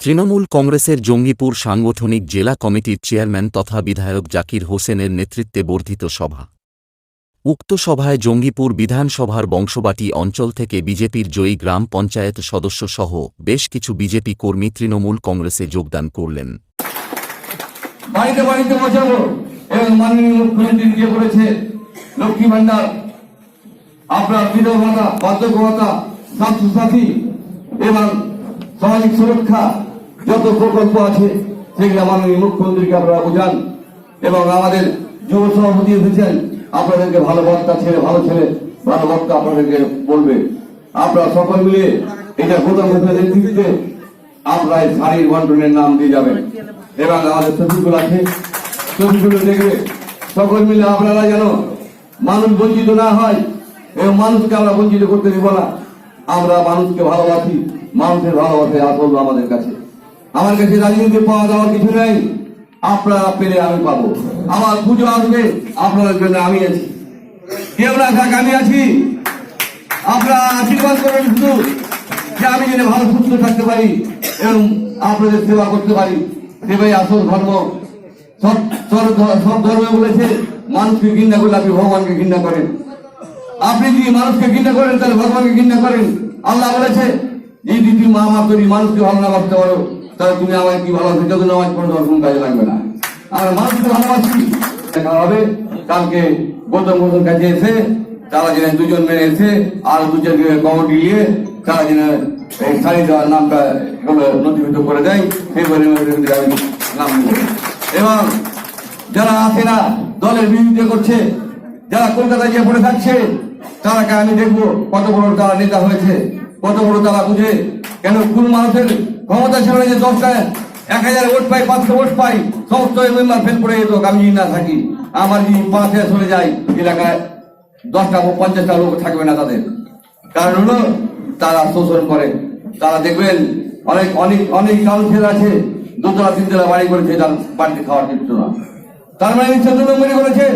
তৃণমূল কংগ্রেসের জঙ্গিপুর সাংগঠনিক জেলা কমিটির চেয়ারম্যান তথা বিধায়ক জাকির হোসেনের নেতৃত্বে বর্ধিত সভা। উক্ত সভায় জঙ্গিপুর বিধানসভার বংশবাটি অঞ্চল থেকে বিজেপির জয়ী গ্রাম পঞ্চায়েত সদস্য সহ বেশ কিছু বিজেপি কর্মী তৃণমূল কংগ্রেসে যোগদান করলেন। সামাজিক সুরক্ষা যত প্রকল্প আছে, সেগুলো মাননীয় মুখ্যমন্ত্রীকে আপনারা বোঝান এবং আমাদের যুব সভাপতি এসেছেন, আপনাদেরকে ভালো বার্তা ছেলে ভালো ছেলে, ভালো বার্তা আপনাদেরকে বলবে। আপনারা সকল মিলে এটা প্রথম নেতৃত্বে আপনারা এই শাড়ির বন্টনের নাম দিয়ে যাবেন। এবং আমাদের ছবিগুলো আছে। ছবিগুলো দেখবে, সকল মিলে আপনারা যেন মানুষ বঞ্চিত না হয় এবং মানুষকে আমরা বঞ্চিত করতে দিব না। আমরা মানুষকে ভালোবাসি, মানুষের ভালোবাসে আসল আমাদের কাছে। আমার কাছে রাজনীতি পাওয়া দেওয়ার কিছু নেই। আপনারা পেলে আমি পাবো। আমার পুজো আসবে, আপনাদের জন্য আমি আছি। না থাক আমি আছি? আপনারা আশীর্বাদ করেন শুধু, যে আমি যেন ভালো সুস্থ থাকতে পারি এবং আপনাদের সেবা করতে পারি। সেবাই আসল ধর্ম। সব সব- ধর্মে বলেছে, মানুষকে ঘৃণা করলে আপনি ভগবানকে ঘৃণা করেন। আপনি যদি মানুষকে ঘৃণা করেন, তাহলে ভগবানকে ঘৃণা করেন। আল্লাহ বলেছে, এই যদি মা মা করি মানুষকে ভালো না বাঁচতে পারো। তাহলে তুমি আমায় কি ভালোবাসো যত নামাজ পড়ো তোমার কোনো কাজে লাগবে না। আর মানুষকে ভালোবাসি। দেখা হবে। কালকে গৌতম গৌতম কাছে এসে তারা যেন দুজন মেয়ে এসে আর দুজনকে কমিটি নিয়ে তারা এই শাড়ি দেওয়ার নামটা নথিভুক্ত করে দেয়। সেই পরিমাণে আমি নাম এবং যারা আছে না, দলের বিরুদ্ধে করছে, যারা কলকাতায় গিয়ে পড়ে থাকছে, তারাকে আমি দেখব কত বড় তারা নেতা হয়েছে, কত বড় তারা বুঝে কেন কোন মানুষের ক্ষমতা ছিল না যে দশটা এক হাজার ভোট পাই, পাঁচশো ভোট পাই সমস্ত মেম্বার ফেল পড়ে যেত আমি যদি না থাকি, আমার যদি পাঁচ হাজার চলে যায় এলাকায়, দশটা পঞ্চাশটা লোক থাকবে না তাদের। কারণ হলো, তারা শোষণ করে, তারা দেখবেন, অনেক অনেক অনেক কাউন্সিলর আছে, দুতলা, তিনতলা বাড়ি করেছে তার বাড়িতে খাওয়ার কিছু না। তার মানে নিশ্চয় দু নম্বরই করেছে,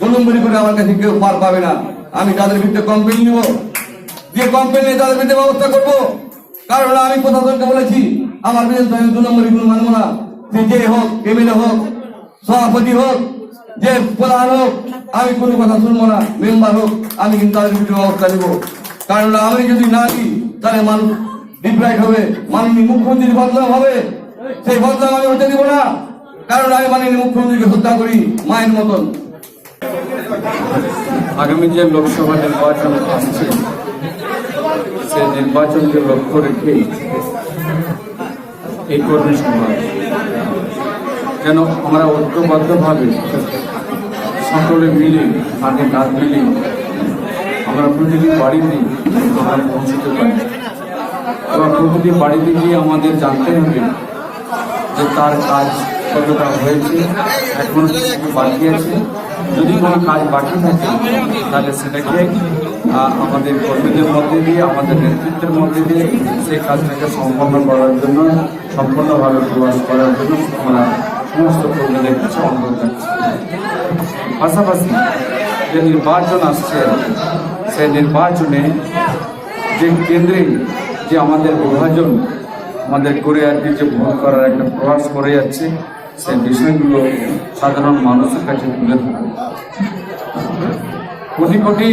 দু নম্বরই করে আমার কাছে কেউ পার পাবে না। আমি তাদের বিরুদ্ধে কমপ্লেন নিব। যে কমপ্লেন নিয়ে তাদের বিরুদ্ধে ব্যবস্থা করব। কারণ আমি প্রশাসনকে বলেছি আমার বিরুদ্ধে আমি দু নম্বরই কোনো মানবো না যে হোক, এমএলএ হোক, সভাপতি হোক, যে প্রধান হোক, আমি কোনো কথা শুনব না, মেম্বার হোক, আমি কিন্তু তাদের বিরুদ্ধে ব্যবস্থা নিব। কারণ আমি যদি না দিই, তাহলে মানুষ ডিপ্রাইট হবে, মাননীয় মুখ্যমন্ত্রীর বদলাম হবে, সেই বদলাম আমি হতে দিব না। কারণ আমি মাননীয় মুখ্যমন্ত্রীকে হত্যা করি, মায়ের মতন। আগামী যে লোকসভা নির্বাচন আসছে, সেই নির্বাচনকে লক্ষ্য রেখে এই কর্মী সভা যেন আমরা ঐক্যবদ্ধভাবে সকলে মিলে হাতে কাজ মিলে আমরা প্রতিটি বাড়িতে আমরা পৌঁছতে পারি। এবং প্রতিটি বাড়িতে গিয়ে আমাদের জানতে হবে যে তার কাজ কতটা হয়েছে, এখন বাকি আছে যদি কোনো কাজ বাকি থাকে, তাহলে সেটাকে আমাদের কর্মীদের মধ্যে দিয়ে, আমাদের নেতৃত্বের মধ্যে দিয়ে সেই কাজটাকে সম্পন্ন করার জন্য, সম্পূর্ণভাবে প্রয়াস করার জন্য আমরা সমস্ত কর্মীদের কাছে অনুরোধ রাখছি পাশাপাশি যে নির্বাচন আসছে, সেই নির্বাচনে যে কেন্দ্রে যে আমাদের বিভাজন, আমাদের করে আর কি যে ভোট করার একটা প্রয়াস করে যাচ্ছে, সেই বিষয়গুলো সাধারণ মানুষের কাছে তুলে কোটি কোটি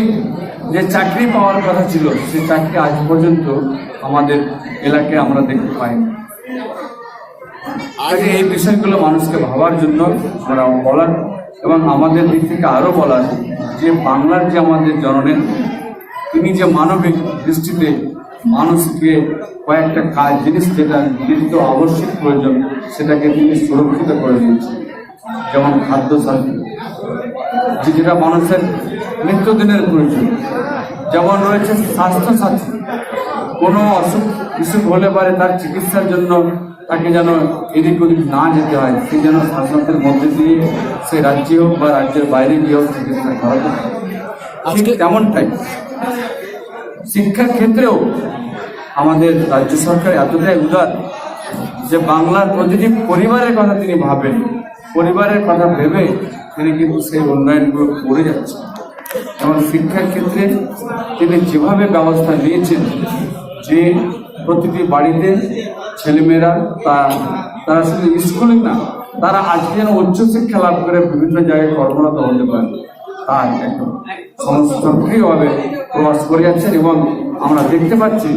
যে চাকরি পাওয়ার কথা ছিল, সে চাকরি আজ পর্যন্ত আমাদের এলাকায় আমরা দেখতে পাইনি কাজে এই বিষয়গুলো মানুষকে ভাবার জন্য আমরা বলার এবং আমাদের দিক থেকে আরও বলার যে বাংলার যে আমাদের জননেত্রী, তিনি যে মানবিক দৃষ্টিতে মানুষকে কয়েকটা কাজ, জিনিস যেটা নিত্য আবশ্যক প্রয়োজন, সেটাকে তিনি সুরক্ষিত করে দিয়েছেন। যেমন খাদ্য সাথী যেটা মানুষের নিত্যদিনের প্রয়োজন। যেমন রয়েছে স্বাস্থ্যসাথী। কোনো অসুখ বিসুখ হলে পারে তার চিকিৎসার জন্য তাকে যেন এদিক ওদিক না যেতে হয় সে যেন স্বাস্থ্যের মধ্যে দিয়ে সে রাজ্যে হোক বা রাজ্যের বাইরে গিয়ে হোক চিকিৎসা ঠিক তেমনটাই। শিক্ষার ক্ষেত্রেও আমাদের রাজ্য সরকার এতটাই উদার যে বাংলার প্রতিটি পরিবারের কথা তিনি ভাবেন। পরিবারের কথা ভেবে তিনি কিন্তু সেই উন্নয়নগুলো করে যাচ্ছেন এবং শিক্ষার ক্ষেত্রে তিনি যেভাবে ব্যবস্থা নিয়েছেন যে প্রতিটি বাড়িতে ছেলেমেয়েরা তা, তারা শুধু স্কুলিং না, তারা আজকে যেন উচ্চশিক্ষা লাভ করে বিভিন্ন জায়গায় কর্মরত হতে পারে তার একদম সমস্ত সক্রিয়ভাবে প্রবাস করে যাচ্ছেন এবং আমরা দেখতে পাচ্ছি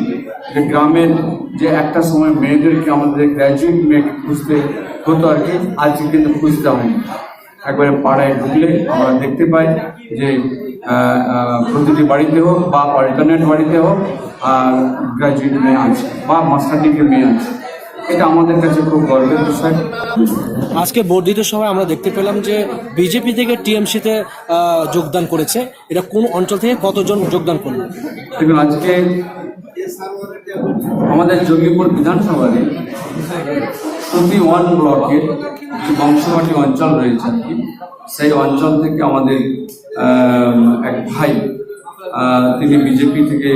যে গ্রামের যে একটা সময় মেয়েদেরকে আমাদের গ্র্যাজুয়েট মেয়েকে খুঁজতে হতো আর কি, আজকে কিন্তু খুঁজতে হয়নি। একবারে পাড়ায় ঢুকলে আমরা দেখতে পাই যে প্রতিটি বাড়িতে হোক বা অল্টারনেট বাড়িতে হোক আর গ্র্যাজুয়েট মেয়ে আছে বা মাস্টার ডিগ্রি মেয়ে আছে। এটা আমাদের কাছে খুব গর্বের বিষয়। আজকে বর্ধিত সভায় আমরা দেখতে পেলাম যে বিজেপি থেকে টিএমসিতে যোগদান করেছে। এটা কোন অঞ্চল থেকে কতজন যোগদান করল? দেখুন আজকে আমাদের যোগীপুর বিধানসভাতে প্রতি ওয়ান ব্লকে যে বংশবাটি অঞ্চল রয়েছে আর কি। সেই অঞ্চল থেকে আমাদের এক ভাই তিনি বিজেপি থেকে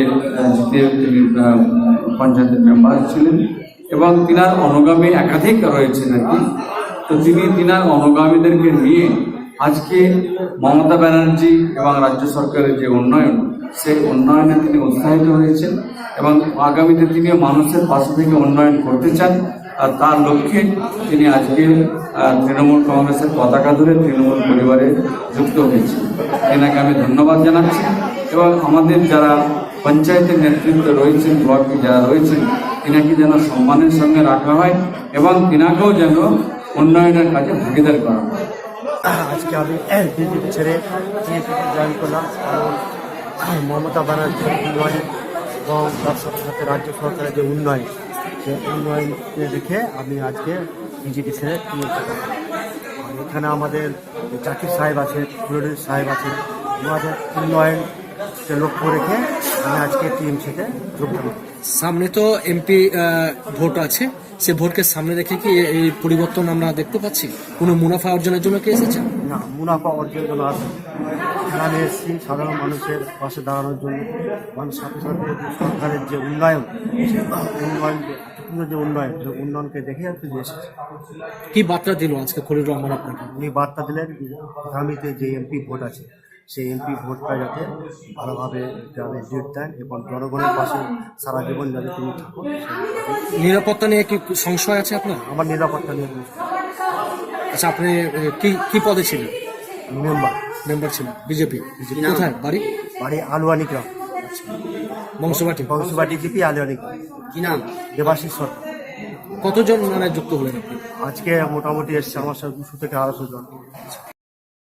জিতে তিনি পঞ্চায়েতের মেম্বার ছিলেন এবং তিনার অনুগামী একাধিক রয়েছেন আর কি। তো তিনি তিনার অনুগামীদেরকে নিয়ে আজকে মমতা ব্যানার্জি এবং রাজ্য সরকারের যে উন্নয়ন, সেই উন্নয়নে তিনি উৎসাহিত হয়েছেন এবং আগামীতে তিনি মানুষের পাশে থেকে উন্নয়ন করতে চান। আর তার লক্ষ্যে তিনি আজকে তৃণমূল কংগ্রেসের পতাকা ধরে তৃণমূল পরিবারে যুক্ত হয়েছেন এনাকে আমি ধন্যবাদ জানাচ্ছি এবং আমাদের যারা পঞ্চায়েতের নেতৃত্বে রয়েছেন, ব্লকে যারা রয়েছেন তিনাকে যেন সম্মানের সঙ্গে রাখা হয় এবং তিনাকেও যেন উন্নয়নের কাজে ভাগিদার করা হয়। আজকে আমি ছেড়ে জয়েন করলাম মমতা ব্যানার্জির উন্নয়ন এবং তার সাথে সাথে রাজ্য সরকারের যে উন্নয়ন উন্নয়নকে দেখে আমি আজকে বিজেপি ছেড়ে এখানে আমাদের জাকির সাহেব আছে ফুলুরি সাহেব আছে আমাদের উন্নয়নকে লক্ষ্য রেখে আমি আজকে টিএমসিতে যোগদান। সামনে তো এমপি ভোট আছে। সে ভোটকে সামনে রেখে কি এই পরিবর্তন আমরা দেখতে পাচ্ছি? কোনো মুনাফা অর্জনের জন্য কি এসেছে? না মুনাফা অর্জনের জন্য আসে এখানে এসেছি সাধারণ মানুষের পাশে দাঁড়ানোর জন্য। মানুষ সাথে সাথে সরকারের যে উন্নয়ন উন্নয়ন যে উন্নয়ন সেই উন্নয়নকে দেখে আর কি এসেছি। কি বার্তা দিল আজকে খলিল রহমান আপনাকে? উনি বার্তা দিলেন যে আগামীতে যে এমপি ভোট আছে সেই এমপি ভোটটা যাতে ভালোভাবে গ্রামে লিড দেন এবং জনগণের পাশে সারা জীবন যাতে তিনি থাকুন নিরাপত্তা নিয়ে কি সংশয় আছে আপনার? আমার নিরাপত্তা নিয়ে আচ্ছা আপনি কি কি পদে ছিলেন? মেম্বার। মেম্বার ছিলেন। বিজেপি। কোথায়? বাড়ি? বাড়ি আলুয়ানি গ্রাম। বংশবাটি। বংশবাটি জিপি আলুয়ানি কি নাম? দেবাশিস সরকার। কতজন মানে যুক্ত হলেন আপনি? আজকে মোটামুটি এসছে আমার সাথে দুশো থেকে আড়াইশো জন।